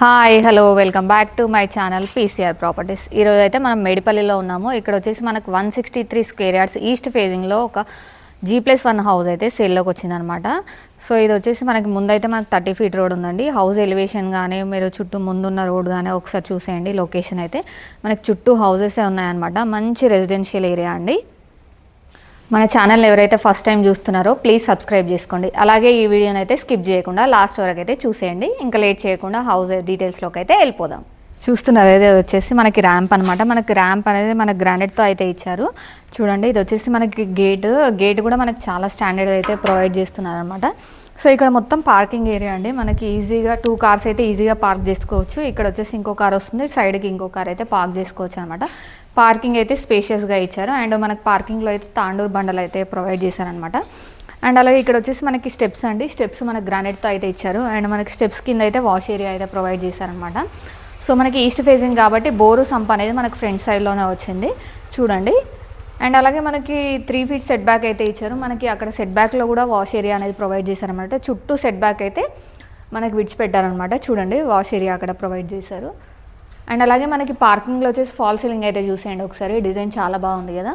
Hi hello welcome back to my channel PCR properties ఈరోజు అయితే మనం మేడిపల్లిలో ఉన్నాము. ఇక్కడ వచ్చేసి మనకు one sixty three square yards east ఫేజింగ్లో ఒక జీ ప్లస్ వన్ హౌస్ అయితే సేల్లోకి వచ్చిందనమాట. సో ఇది వచ్చేసి మనకి ముందైతే మనకు థర్టీ ఫీట్ రోడ్ ఉందండి. హౌస్ ఎలివేషన్ కానీ మీరు చుట్టూ ముందున్న రోడ్ కానీ ఒకసారి చూసేయండి లొకేషన్ అయితే. మనకి చుట్టూ హౌసెస్ ఉన్నాయన్నమాట. మంచి రెసిడెన్షియల్ ఏరియా అండి. మన ఛానల్ ఎవరైతే ఫస్ట్ టైం చూస్తున్నారో ప్లీజ్ సబ్స్క్రైబ్ చేసుకోండి. అలాగే ఈ వీడియోని అయితే స్కిప్ చేయకుండా లాస్ట్ వరకు అయితే చూసేయండి. ఇంకా లేట్ చేయకుండా హౌస్ డీటెయిల్స్లోకి అయితే వెళ్ళిపోదాం. చూస్తున్నారు ఇది వచ్చేసి మనకి ర్యాంప్ అనమాట మనకి ర్యాంప్ అనేది మన గ్రానైట్తో అయితే ఇచ్చారు. చూడండి ఇది వచ్చేసి మనకి గేట్. గేట్ కూడా మనకి చాలా స్టాండర్డ్ అయితే ప్రొవైడ్ చేస్తున్నారు అనమాట సో ఇక్కడ మొత్తం పార్కింగ్ ఏరియా అండి. మనకి ఈజీగా టూ కార్స్ అయితే ఈజీగా పార్క్ చేసుకోవచ్చు. ఇక్కడ వచ్చేసి ఇంకో కార్ వస్తుంది. సైడ్కి ఇంకో కార్ అయితే పార్క్ చేసుకోవచ్చు అనమాట పార్కింగ్ అయితే స్పేషియస్గా ఇచ్చారు. అండ్ మనకి పార్కింగ్లో అయితే తాండూరు బండలు అయితే ప్రొవైడ్ చేశారనమాట అండ్ అలాగే ఇక్కడ వచ్చేసి మనకి స్టెప్స్ అండి. స్టెప్స్ మనకి గ్రానైట్తో అయితే ఇచ్చారు. అండ్ మనకి స్టెప్స్ కింద అయితే వాష్ ఏరియా అయితే ప్రొవైడ్ చేశారనమాట సో మనకి ఈస్ట్ ఫేసింగ్ కాబట్టి బోరు సంప్ అనేది మనకి ఫ్రంట్ సైడ్లోనే వచ్చింది. చూడండి. అండ్ అలాగే మనకి త్రీ ఫీట్ సెట్ బ్యాక్ అయితే ఇచ్చారు. మనకి అక్కడ సెట్ బ్యాక్లో కూడా వాష్ ఏరియా అనేది ప్రొవైడ్ చేశారనమాట చుట్టూ సెట్ బ్యాక్ అయితే మనకి విడిచిపెట్టారనమాట చూడండి వాష్ ఏరియా అక్కడ ప్రొవైడ్ చేశారు. అండ్ అలాగే మనకి పార్కింగ్లో వచ్చేసి ఫాల్ సీలింగ్ అయితే చూసేయండి ఒకసారి. డిజైన్ చాలా బాగుంది కదా.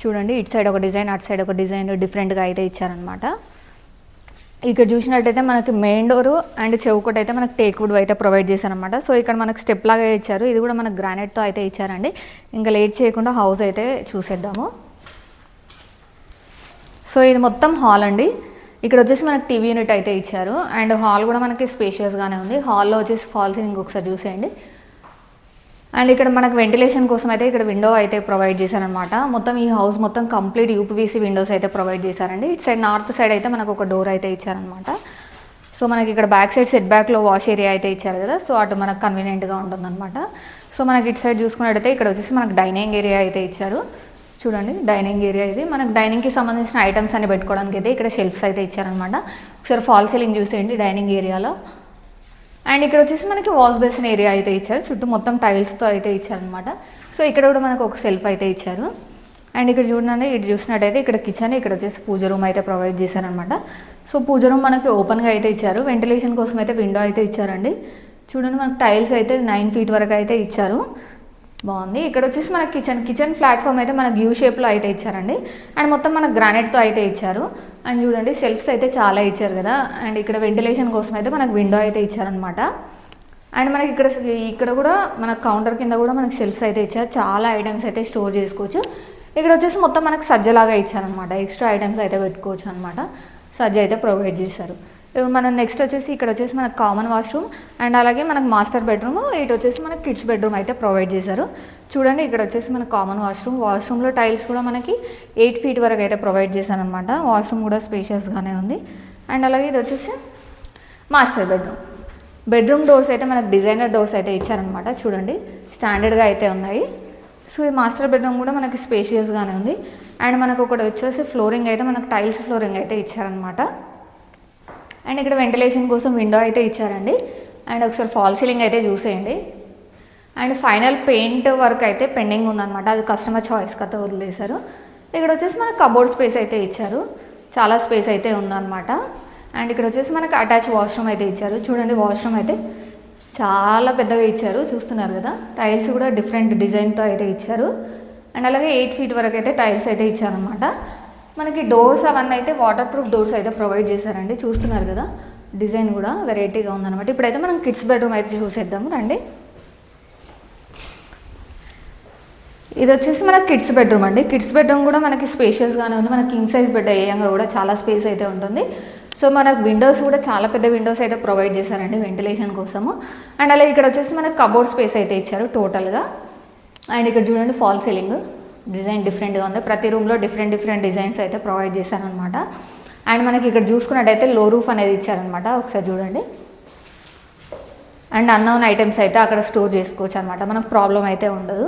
చూడండి ఇటు సైడ్ ఒక డిజైన్ అటు సైడ్ ఒక డిజైన్ డిఫరెంట్గా అయితే ఇచ్చారనమాట ఇక్కడ చూసినట్టయితే మనకి మెయిన్ డోర్ అండ్ చెవుకోట అయితే మనకి టేక్ వుడ్ అయితే ప్రొవైడ్ చేశారనమాట సో ఇక్కడ మనకి స్టెప్ లాగా ఇచ్చారు. ఇది కూడా మనకి గ్రానైట్తో అయితే ఇచ్చారండి. ఇంకా లేట్ చేయకుండా హౌస్ అయితే చూసేద్దాము. సో ఇది మొత్తం హాల్ అండి. ఇక్కడ వచ్చేసి మనకి టీవీ యూనిట్ అయితే ఇచ్చారు. అండ్ హాల్ కూడా మనకి స్పేషియస్గానే ఉంది. హాల్లో వచ్చేసి ఫాల్ సీలింగ్ ఒకసారి చూసేయండి. అండ్ ఇక్కడ మనకు వెంటిలేషన్ కోసం అయితే ఇక్కడ విండో అయితే ప్రొవైడ్ చేశారనమాట మొత్తం ఈ హౌస్ మొత్తం కంప్లీట్ యూపీవీసీ విండోస్ అయితే ప్రొవైడ్ చేశారండి. ఇటు సైడ్ నార్త్ సైడ్ అయితే మనకు ఒక డోర్ అయితే ఇచ్చారనమాట సో మనకి ఇక్కడ బ్యాక్ సైడ్ సెట్ బ్యాక్లో వాష్ ఏరియా అయితే ఇచ్చారు కదా సో అటు మనకు కన్వీనియంట్గా ఉంటుందన్నమాట. సో మనకి ఇటు సైడ్ చూసుకున్నట్టయితే ఇక్కడ వచ్చేసి మనకు డైనింగ్ ఏరియా అయితే ఇచ్చారు. చూడండి డైనింగ్ ఏరియా ఇది. మనకు డైనింగ్కి సంబంధించిన ఐటమ్స్ అన్ని పెట్టుకోవడానికి అయితే ఇక్కడ షెల్ఫ్స్ అయితే ఇచ్చారనమాట ఒకసారి ఫాల్ సీలింగ్ చూసేయండి డైనింగ్ ఏరియాలో అండ్ ఇక్కడ వచ్చేసి మనకి వాష్ బేసిన్ ఏరియా అయితే ఇచ్చారు. చుట్టూ మొత్తం టైల్స్తో అయితే ఇచ్చారనమాట సో ఇక్కడ కూడా మనకు ఒక సెల్ఫ్ అయితే ఇచ్చారు. అండ్ ఇక్కడ చూడండి ఇటు చూసినట్టయితే ఇక్కడ కిచెన్ ఇక్కడ వచ్చేసి పూజ రూమ్ అయితే ప్రొవైడ్ చేశారనమాట సో పూజ రూమ్ మనకి ఓపెన్గా అయితే ఇచ్చారు. వెంటిలేషన్ కోసం అయితే విండో అయితే ఇచ్చారండి. చూడండి మనకు టైల్స్ అయితే నైన్ ఫీట్ వరకు అయితే ఇచ్చారు. బాగుంది. ఇక్కడ వచ్చేసి మన కిచెన్ కిచెన్ ప్లాట్ఫామ్ అయితే మనకు యూ షేప్లో అయితే ఇచ్చారండి. అండ్ మొత్తం మనకు గ్రానైట్తో అయితే ఇచ్చారు. అండ్ చూడండి షెల్ఫ్స్ అయితే చాలా ఇచ్చారు కదా. అండ్ ఇక్కడ వెంటిలేషన్ కోసం అయితే మనకు విండో అయితే ఇచ్చారనమాట అండ్ మనకి ఇక్కడ ఇక్కడ కూడా మన కౌంటర్ కింద కూడా మనకి షెల్ఫ్స్ అయితే ఇచ్చారు. చాలా ఐటమ్స్ అయితే స్టోర్ చేసుకోవచ్చు. ఇక్కడ వచ్చేసి మొత్తం మనకు సజ్జలాగా ఇచ్చారనమాట ఎక్స్ట్రా ఐటమ్స్ అయితే పెట్టుకోవచ్చు అనమాట సజ్జ అయితే ప్రొవైడ్ చేశారు. మనం నెక్స్ట్ వచ్చేసి ఇక్కడ వచ్చేసి మనకు కామన్ వాష్రూమ్ అండ్ అలాగే మనకు మాస్టర్ బెడ్రూమ్ ఇటు వచ్చేసి మనకి కిడ్స్ బెడ్రూమ్ అయితే ప్రొవైడ్ చేశారు. చూడండి ఇక్కడ వచ్చేసి మనకు కామన్ వాష్రూమ్ వాష్రూమ్లో టైల్స్ కూడా మనకి ఎయిట్ ఫీట్ వరకు అయితే ప్రొవైడ్ చేశారనమాట వాష్రూమ్ కూడా స్పేషియస్గానే ఉంది. అండ్ అలాగే ఇది వచ్చేసి మాస్టర్ బెడ్రూమ్ బెడ్రూమ్ డోర్స్ అయితే మనకు డిజైనర్ డోర్స్ అయితే ఇచ్చారనమాట చూడండి స్టాండర్డ్గా అయితే ఉన్నాయి. సో ఈ మాస్టర్ బెడ్రూమ్ కూడా మనకి స్పేషియస్గానే ఉంది. అండ్ మనకు ఒకటి వచ్చేసి ఫ్లోరింగ్ అయితే మనకు టైల్స్ ఫ్లోరింగ్ అయితే ఇచ్చారనమాట అండ్ ఇక్కడ వెంటిలేషన్ కోసం విండో అయితే ఇచ్చారండి. అండ్ ఒకసారి ఫాల్ సీలింగ్ అయితే చూసేయండి. అండ్ ఫైనల్ పెయింట్ వర్క్ అయితే పెండింగ్ ఉందన్నమాట. అది కస్టమర్ చాయిస్ కథ వదిలేశారు. ఇక్కడ వచ్చేసి మనకు కబోర్డ్ స్పేస్ అయితే ఇచ్చారు. చాలా స్పేస్ అయితే ఉందన్నమాట. అండ్ ఇక్కడ వచ్చేసి మనకు అటాచ్ వాష్రూమ్ అయితే ఇచ్చారు. చూడండి వాష్రూమ్ అయితే చాలా పెద్దగా ఇచ్చారు. చూస్తున్నారు కదా టైల్స్ కూడా డిఫరెంట్ డిజైన్తో అయితే ఇచ్చారు. అండ్ అలాగే ఎయిట్ ఫీట్ వరకు అయితే టైల్స్ అయితే ఇచ్చారనమాట మనకి డోర్స్ అవన్నీ అయితే వాటర్ ప్రూఫ్ డోర్స్ అయితే ప్రొవైడ్ చేశారండి. చూస్తున్నారు కదా? డిజైన్ కూడా వెరైటీగా ఉందన్నమాట. ఇప్పుడైతే మనం కిడ్స్ బెడ్రూమ్ అయితే చూసేద్దాము. రండి. ఇది వచ్చేసి మన కిడ్స్ బెడ్రూమ్ అండి. కిడ్స్ బెడ్రూమ్ కూడా మనకి స్పేషియస్గానే ఉంది. మనకి కింగ్ సైజ్ బెడ్ అయ్యాంగా కూడా చాలా స్పేస్ అయితే ఉంటుంది. సో మనకు విండోస్ కూడా చాలా పెద్ద విండోస్ అయితే ప్రొవైడ్ చేశారండి వెంటిలేషన్ కోసము. అండ్ అలాగే ఇక్కడ వచ్చేసి మనకి కబోర్డ్ స్పేస్ అయితే ఇచ్చారు టోటల్గా అండ్ ఇక్కడ చూడండి ఫాల్ సీలింగ్ డిజైన్ డిఫరెంట్గా ఉంది. ప్రతి రూమ్లో డిఫరెంట్ డిఫరెంట్ డిజైన్స్ అయితే ప్రొవైడ్ చేశారనమాట అండ్ మనకి ఇక్కడ చూసుకున్నట్టయితే లో రూఫ్ అనేది ఇచ్చారనమాట ఒకసారి చూడండి. అండ్ అన్నోన్ ఐటమ్స్ అయితే అక్కడ స్టోర్ చేసుకోవచ్చు అనమాట మనకు ప్రాబ్లం అయితే ఉండదు.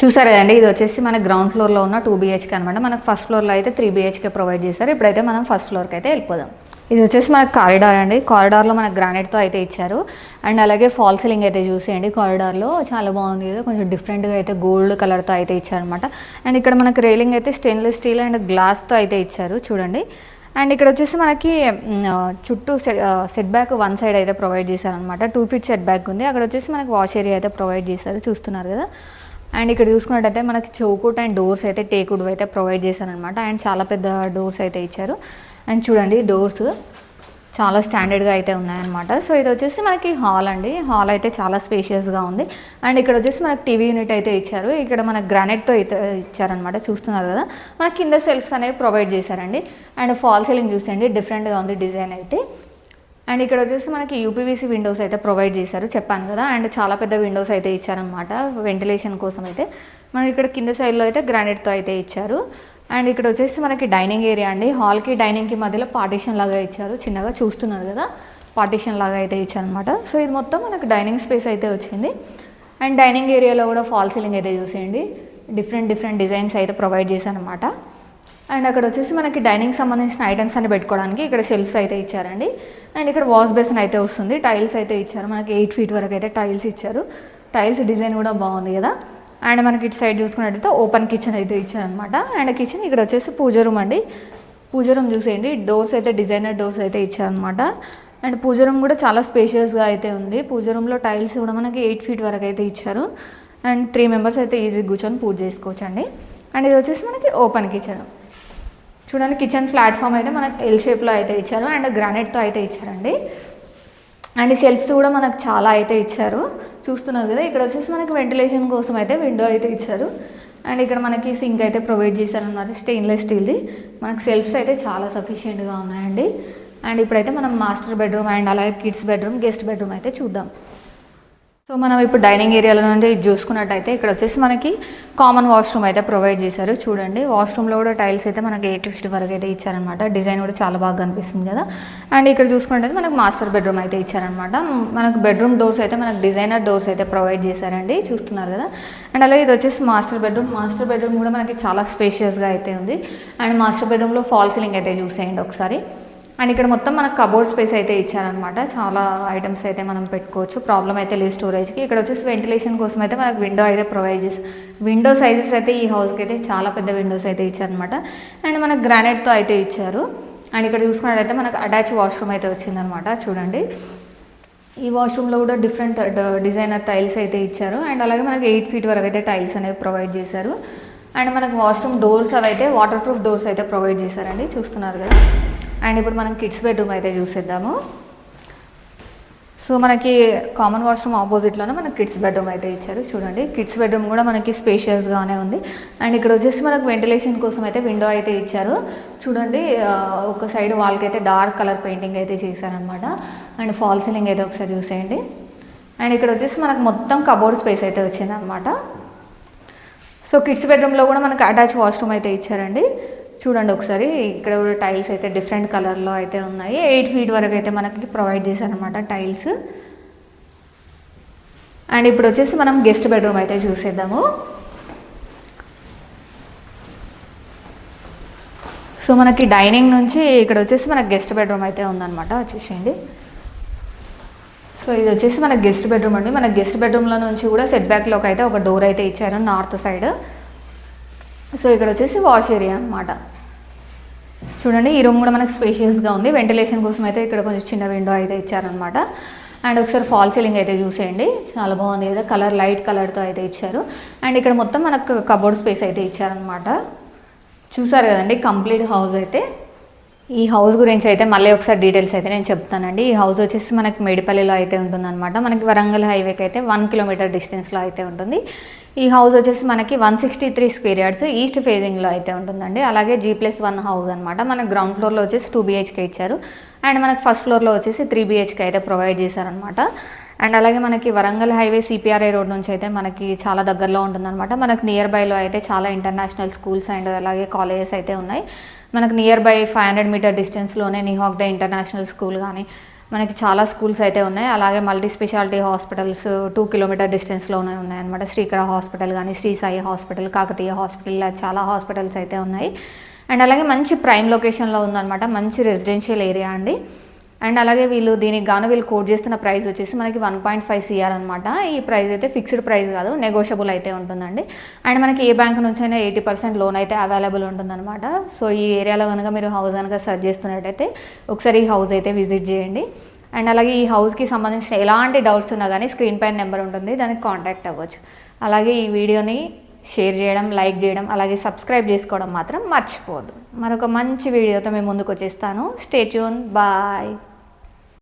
చూసారు కదండి ఇది వచ్చేసి మన గ్రౌండ్ ఫ్లోర్లో ఉన్న టూ బీహెచ్కే అనమాట మనకు ఫస్ట్ ఫ్లోర్లో అయితే త్రీ బీహెచ్కే ప్రొవైడ్ చేశారు. ఇప్పుడైతే మనం ఫస్ట్ ఫ్లోర్కి అయితే వెళ్ళిపోదాం. ఇది వచ్చేసి మనకు కారిడార్ అండి. కారిడార్లో మనకు గ్రానైట్తో అయితే ఇచ్చారు. అండ్ అలాగే ఫాల్ సీలింగ్ అయితే చూసేయండి. కారిడార్లో చాలా బాగుంది. కదా కొంచెం డిఫరెంట్గా అయితే గోల్డ్ కలర్తో అయితే ఇచ్చారనమాట అండ్ ఇక్కడ మనకు రైలింగ్ అయితే స్టెయిన్లెస్ స్టీల్ అండ్ గ్లాస్తో అయితే ఇచ్చారు. చూడండి. అండ్ ఇక్కడ వచ్చేసి మనకి చుట్టూ సెట్ బ్యాక్ వన్ సైడ్ అయితే ప్రొవైడ్ చేశారనమాట టూ ఫీట్ సెట్ బ్యాక్ ఉంది. అక్కడ వచ్చేసి మనకి వాష్ ఏరియా అయితే ప్రొవైడ్ చేశారు. చూస్తున్నారు కదా. అండ్ ఇక్కడ చూసుకున్నట్టయితే మనకి చౌకుట్ అండ్ డోర్స్ అయితే టేకుడ్ అయితే ప్రొవైడ్ చేశారనమాట అండ్ చాలా పెద్ద డోర్స్ అయితే ఇచ్చారు. అండ్ చూడండి డోర్స్ చాలా స్టాండర్డ్గా అయితే ఉన్నాయన్నమాట. సో ఇది వచ్చేసి మనకి హాల్ అండి. హాల్ అయితే చాలా స్పేషియస్గా ఉంది. అండ్ ఇక్కడ వచ్చేసి మనకి టీవీ యూనిట్ అయితే ఇచ్చారు. ఇక్కడ మనకి గ్రానైట్తో అయితే ఇచ్చారనమాట చూస్తున్నారు కదా? మన కింద సెల్ఫ్స్ అనేవి ప్రొవైడ్ చేశారండి. అండ్ ఫాల్ సీలింగ్ చూసేయండి. డిఫరెంట్గా ఉంది డిజైన్ అయితే. అండ్ ఇక్కడ వచ్చేసి మనకి యూపీవీసీ విండోస్ అయితే ప్రొవైడ్ చేశారు. చెప్పాను కదా? అండ్ చాలా పెద్ద విండోస్ అయితే ఇచ్చారనమాట వెంటిలేషన్ కోసం అయితే. మనకి ఇక్కడ కింద సైడ్లో అయితే గ్రానైట్తో అయితే ఇచ్చారు. అండ్ ఇక్కడ వచ్చేసి మనకి డైనింగ్ ఏరియా అండి. హాల్కి డైనింగ్కి మధ్యలో పార్టీషన్ లాగా ఇచ్చారు. చిన్నగా చూస్తున్నారు కదా పార్టీషన్ లాగా అయితే ఇచ్చారనమాట సో ఇది మొత్తం మనకి డైనింగ్ స్పేస్ అయితే వచ్చింది. అండ్ డైనింగ్ ఏరియాలో కూడా ఫాల్ సీలింగ్ అయితే చూసేయండి. డిఫరెంట్ డిఫరెంట్ డిజైన్స్ అయితే ప్రొవైడ్ చేశారనమాట అండ్ అక్కడ వచ్చేసి మనకి డైనింగ్ సంబంధించిన ఐటమ్స్ అన్ని పెట్టుకోవడానికి ఇక్కడ షెల్ఫ్స్ అయితే ఇచ్చారండి. అండ్ ఇక్కడ వాష్ బేసిన్ అయితే వస్తుంది. టైల్స్ అయితే ఇచ్చారు. మనకి ఎయిట్ ఫీట్ వరకు అయితే టైల్స్ ఇచ్చారు. టైల్స్ డిజైన్ కూడా బాగుంది కదా. అండ్ మనకి ఇటు సైడ్ చూసుకున్నట్టయితే ఓపెన్ కిచెన్ అయితే ఇచ్చారనమాట అండ్ కిచెన్ ఇక్కడ వచ్చేసి పూజ రూమ్ అండి. పూజ రూమ్ చూసేయండి. డోర్స్ అయితే డిజైనర్ డోర్స్ అయితే ఇచ్చారనమాట అండ్ పూజ రూమ్ కూడా చాలా స్పేషియస్గా అయితే ఉంది. పూజ రూమ్లో టైల్స్ కూడా మనకి ఎయిట్ ఫీట్ వరకు అయితే ఇచ్చారు. అండ్ త్రీ మెంబర్స్ అయితే ఈజీ కూర్చొని పూజ చేసుకోవచ్చు అండి అండ్ ఇది వచ్చేసి మనకి ఓపెన్ కిచెన్. చూడండి కిచెన్ ప్లాట్ఫామ్ అయితే మనకి ఎల్ షేప్లో అయితే ఇచ్చారు. అండ్ గ్రానైట్తో అయితే ఇచ్చారండి. అండ్ సెల్ఫ్స్ కూడా మనకు చాలా అయితే ఇచ్చారు. చూస్తున్నారు కదా ఇక్కడ వచ్చేసి మనకి వెంటిలేషన్ కోసం అయితే విండో అయితే ఇచ్చారు. అండ్ ఇక్కడ మనకి సింక్ అయితే ప్రొవైడ్ చేశారన్నమాట స్టెయిన్లెస్ స్టీల్ది. మనకి సెల్ఫ్స్ అయితే చాలా సఫిషియెంట్గా ఉన్నాయండి. అండ్ ఇప్పుడైతే మనం మాస్టర్ బెడ్రూమ్ అండ్ అలాగే కిడ్స్ బెడ్రూమ్ గెస్ట్ బెడ్రూమ్ అయితే చూద్దాం. సో మనం ఇప్పుడు డైనింగ్ ఏరియాలో నుండి ఇది చూసుకున్నట్టయితే ఇక్కడ వచ్చేసి మనకి కామన్ వాష్రూమ్ అయితే ప్రొవైడ్ చేశారు. చూడండి వాష్రూమ్లో కూడా టైల్స్ అయితే మనకి ఎయిట్ ఫిఫ్టీ వరకు అయితే ఇచ్చారనమాట డిజైన్ కూడా చాలా బాగా కనిపిస్తుంది కదా. అండ్ ఇక్కడ చూసుకున్నట్టయితే మనకు మాస్టర్ బెడ్రూమ్ అయితే ఇచ్చారనమాట మనకు బెడ్రూమ్ డోర్స్ అయితే మనకు డిజైనర్ డోర్స్ అయితే ప్రొవైడ్ చేశారండి. చూస్తున్నారు కదా. అండ్ అలాగే ఇది వచ్చేసి మాస్టర్ బెడ్రూమ్. మాస్టర్ బెడ్రూమ్ కూడా మనకి చాలా స్పేషియస్గా అయితే ఉంది. అండ్ మాస్టర్ బెడ్రూమ్లో ఫాల్ సీలింగ్ అయితే చూసేయండి ఒకసారి. అండ్ ఇక్కడ మొత్తం మనకు కబోర్డ్ స్పేస్ అయితే ఇచ్చారనమాట చాలా ఐటమ్స్ అయితే మనం పెట్టుకోవచ్చు. ప్రాబ్లం అయితే లేదు స్టోరేజ్కి ఇక్కడ వచ్చేసి వెంటిలేషన్ కోసం అయితే మనకు విండో అయితే ప్రొవైడ్ చేసి విండో సైజెస్ అయితే ఈ హౌస్కి అయితే చాలా పెద్ద విండోస్ అయితే ఇచ్చారనమాట అండ్ మనకు గ్రానైట్తో అయితే ఇచ్చారు. అండ్ ఇక్కడ చూసుకున్నట్లయితే మనకు అటాచ్ వాష్రూమ్ అయితే వచ్చిందనమాట చూడండి. ఈ వాష్రూమ్లో కూడా డిఫరెంట్ డిజైనర్ టైల్స్ అయితే ఇచ్చారు. అండ్ అలాగే మనకి ఎయిట్ ఫీట్ వరకు అయితే టైల్స్ అనేవి ప్రొవైడ్ చేశారు. అండ్ మనకు వాష్రూమ్ డోర్స్ అవి అయితే వాటర్ ప్రూఫ్ డోర్స్ అయితే ప్రొవైడ్ చేశారండి. చూస్తున్నారు కదా. అండ్ ఇప్పుడు మనం కిడ్స్ బెడ్రూమ్ అయితే చూసేద్దాము. సో మనకి కామన్ వాష్రూమ్ ఆపోజిట్లోనే మనకి కిడ్స్ బెడ్రూమ్ అయితే ఇచ్చారు. చూడండి కిడ్స్ బెడ్రూమ్ కూడా మనకి స్పేషియస్గానే ఉంది. అండ్ ఇక్కడ వచ్చేసి మనకు వెంటిలేషన్ కోసం అయితే విండో అయితే ఇచ్చారు. చూడండి ఒక సైడ్ వాల్కి అయితే డార్క్ కలర్ పెయింటింగ్ అయితే చేశారనమాట అండ్ ఫాల్ సీలింగ్ అయితే ఒకసారి చూసేయండి. అండ్ ఇక్కడ వచ్చేసి మనకు మొత్తం కబోర్డ్ స్పేస్ అయితే వచ్చిందనమాట సో కిడ్స్ బెడ్రూమ్లో కూడా మనకు అటాచ్ వాష్రూమ్ అయితే ఇచ్చారండి. చూడండి ఒకసారి ఇక్కడ కూడా టైల్స్ అయితే డిఫరెంట్ కలర్లో అయితే ఉన్నాయి. ఎయిట్ ఫీట్ వరకు అయితే మనకి ప్రొవైడ్ చేశారనమాట టైల్స్. అండ్ ఇప్పుడు వచ్చేసి మనం గెస్ట్ బెడ్రూమ్ అయితే చూసేద్దాము. సో మనకి డైనింగ్ నుంచి ఇక్కడ వచ్చేసి మనకి గెస్ట్ బెడ్రూమ్ అయితే ఉందన్నమాట. వచ్చేసేయండి. సో ఇది వచ్చేసి మన గెస్ట్ బెడ్రూమ్ అండి. మన గెస్ట్ బెడ్రూమ్లో నుంచి కూడా సెట్ బ్యాక్లోకి అయితే ఒక డోర్ అయితే ఇచ్చారు నార్త్ సైడ్ సో ఇక్కడ వచ్చేసి వాష్ ఏరియా అన్నమాట. చూడండి ఈ రూమ్ కూడా మనకు స్పేషియస్గా ఉంది. వెంటిలేషన్ కోసం అయితే ఇక్కడ కొంచెం చిన్న విండో అయితే ఇచ్చారనమాట అండ్ ఒకసారి ఫాల్ సీలింగ్ అయితే చూసేయండి. చాలా బాగుంది కదా. కలర్ లైట్ కలర్తో అయితే ఇచ్చారు. అండ్ ఇక్కడ మొత్తం మనకు కబోర్డ్ స్పేస్ అయితే ఇచ్చారనమాట చూసారు కదండి కంప్లీట్ హౌస్ అయితే. ఈ హౌస్ గురించి అయితే మళ్ళీ ఒకసారి డీటెయిల్స్ అయితే నేను చెప్తానండి. ఈ హౌస్ వచ్చేసి మనకి మేడిపల్లిలో అయితే ఉంటుందన్నమాట. మనకి వరంగల్ హైవేకి అయితే వన్ కిలోమీటర్ డిస్టెన్స్లో అయితే ఉంటుంది. ఈ హౌస్ వచ్చేసి మనకి one sixty three square yards east ఫేజింగ్లో అయితే ఉంటుందండి. అలాగే జీ ప్లస్ వన్ హౌస్ అనమాట మనకి గ్రౌండ్ ఫ్లోర్లో వచ్చేసి టూ బీహెచ్కే ఇచ్చారు. అండ్ మనకి ఫస్ట్ ఫ్లోర్లో వచ్చేసి త్రీ బీహెచ్కే అయితే ప్రొవైడ్ చేశారనమాట అండ్ అలాగే మనకి వరంగల్ హైవే సిపిఆర్ఐ రోడ్ నుంచి అయితే మనకి చాలా దగ్గరలో ఉంటుందన్నమాట. మనకి నియర్ బైలో అయితే చాలా ఇంటర్నేషనల్ స్కూల్స్ అండ్ అలాగే కాలేజెస్ అయితే ఉన్నాయి. మనకి near by five hundred metre డిస్టెన్స్లోనే నిహాక్ ద ఇంటర్నేషనల్ స్కూల్ కానీ మనకి చాలా స్కూల్స్ అయితే ఉన్నాయి. అలాగే multi speciality hospitals two kilometer డిస్టెన్స్లోనే ఉన్నాయన్నమాట. శ్రీకర హాస్పిటల్ కానీ శ్రీ సాయి హాస్పిటల్ కాకతీయ హాస్పిటల్ ఇలా చాలా హాస్పిటల్స్ అయితే ఉన్నాయి. అండ్ అలాగే మంచి ప్రైమ్ లొకేషన్లో ఉందన్నమాట. మంచి రెసిడెన్షియల్ ఏరియా అండి. అండ్ అలాగే వీళ్ళు దీనికి గాను వీళ్ళు కోట్ చేస్తున్న ప్రైస్ వచ్చేసి మనకి వన్ పాయింట్ ఫైవ్ సిఆర్ అనమాట ఈ ప్రైస్ అయితే ఫిక్స్డ్ ప్రైస్ కాదు నెగోషియబుల్ అయితే ఉంటుందండి. అండ్ మనకి ఏ బ్యాంక్ నుంచైనా ఎయిటీ పర్సెంట్ లోన్ అయితే అవైలబుల్ ఉంటుందన్నమాట. సో ఈ ఏరియాలో కనుక మీరు హౌస్ కనుక సెర్చ్ చేస్తున్నట్టయితే ఒకసారి ఈ హౌస్ అయితే విజిట్ చేయండి. అండ్ అలాగే ఈ హౌస్కి సంబంధించిన ఎలాంటి డౌట్స్ ఉన్నా కానీ స్క్రీన్ పైన నెంబర్ ఉంటుంది దానికి కాంటాక్ట్ అవ్వచ్చు. అలాగే ఈ వీడియోని షేర్ చేయడం లైక్ చేయడం అలాగే సబ్స్క్రైబ్ చేసుకోవడం మాత్రం మర్చిపోవద్దు. మరొక మంచి వీడియోతో మేము ముందుకు వచ్చేస్తాను. Stay tuned bye.